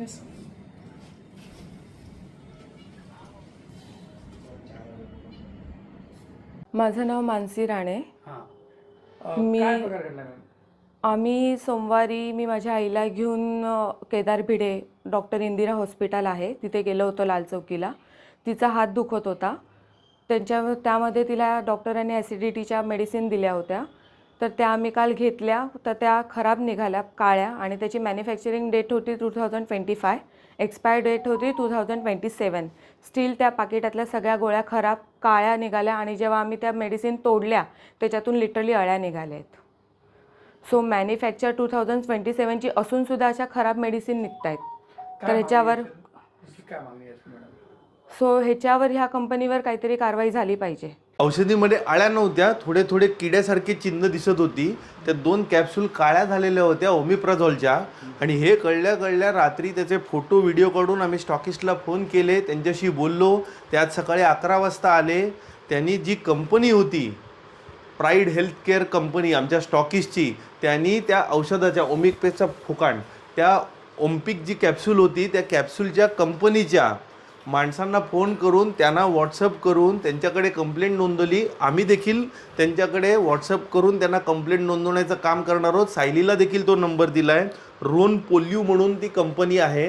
Yes. माझं नाव मानसी राणे. हां. मी- आम्ही सोमवारी मी माझ्या आईला घेऊन केदार भिडे डॉक्टर इंदिरा हॉस्पिटल आहे. तिथे गेलो होतो लाल चौकीला. तिचा हात दुखत होता. त्यांच्या त्यामध्ये तिला डॉक्टरांनी ॲसिडिटीच्या मेडिसिन दिल्या होत्या. तर त्या आम्ही काल घेतल्या तर त्या खराब निघाल्या काळ्या आणि त्याची मॅन्युफॅक्चरिंग डेट होती two thousand twenty five expire date होती two thousand twenty seven still त्या पाकिटातल्या सगळ्या गोळ्या खराब काळ्या निघाल्या आणि जेव्हा आम्ही त्या मेडिसिन तोडल्या त्याच्यातून लिटरली अळ्या निघाल्या आहेत so manufacture two thousand twenty सेवनची असूनसुद्धा अशा खराब मेडिसिन निघत आहेत तर ह्याच्यावर सो ह्याच्यावर ह्या कंपनीवर काहीतरी कारवाई झाली पाहिजे. औषधीमध्ये आळ्या नव्हत्या थोडे थोडे किड्यासारखे चिन्ह दिसत होती. त्या दोन कॅप्सूल काळ्या झालेल्या होत्या ओमिप्राझॉलच्या आणि हे कळल्या कळल्या रात्री त्याचे फोटो व्हिडिओ काढून आम्ही स्टॉकिस्टला फोन केले. त्यांच्याशी बोललो. त्यात सकाळी अकरा वाजता आले. त्यांनी जी कंपनी होती प्राईड हेल्थकेअर कंपनी आमच्या स्टॉकिस्टची त्यांनी त्या औषधाच्या ओमिकपेचा फुकाण त्या ओम्पिक जी कॅप्सूल होती त्या कॅप्सूलच्या कंपनीच्या माणसांना फोन करून त्यांना व्हॉट्सअप करून त्यांच्याकडे कंप्लेंट नोंदवली. आम्ही देखील त्यांच्याकडे व्हॉट्सअप करून त्यांना कंप्लेंट नोंदवण्याचं काम करणार आहोत. सायलीला देखील तो नंबर दिला आहे रोन पोल्यू म्हणून ती कंपनी आहे.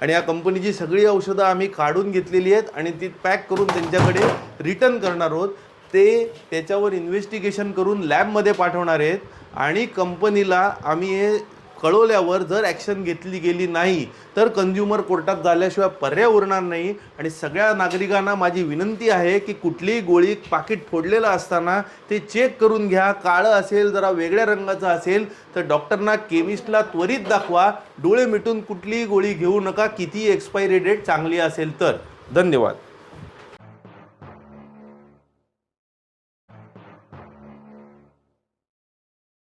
आणि या कंपनीची सगळी औषधं आम्ही काढून घेतलेली आहेत आणि ती पॅक करून त्यांच्याकडे रिटर्न करणार आहोत. ते त्याच्यावर इन्व्हेस्टिगेशन करून लॅबमध्ये पाठवणार आहेत. आणि कंपनीला आम्ही हे कळवल्यावर जर ॲक्शन घेतली गेली नाही तर कन्झ्युमर कोर्टात झाल्याशिवाय पर्याय उरणार नाही. आणि सगळ्या नागरिकांना माझी विनंती आहे की कुठलीही गोळी पाकिट फोडलेलं असताना ते चेक करून घ्या. काळं असेल जरा वेगळ्या रंगाचं असेल तर डॉक्टरना केमिस्टला त्वरित दाखवा. डोळे मिटून कुठलीही गोळी घेऊ नका. किती एक्सपायरी डेट चांगली असेल तर. धन्यवाद.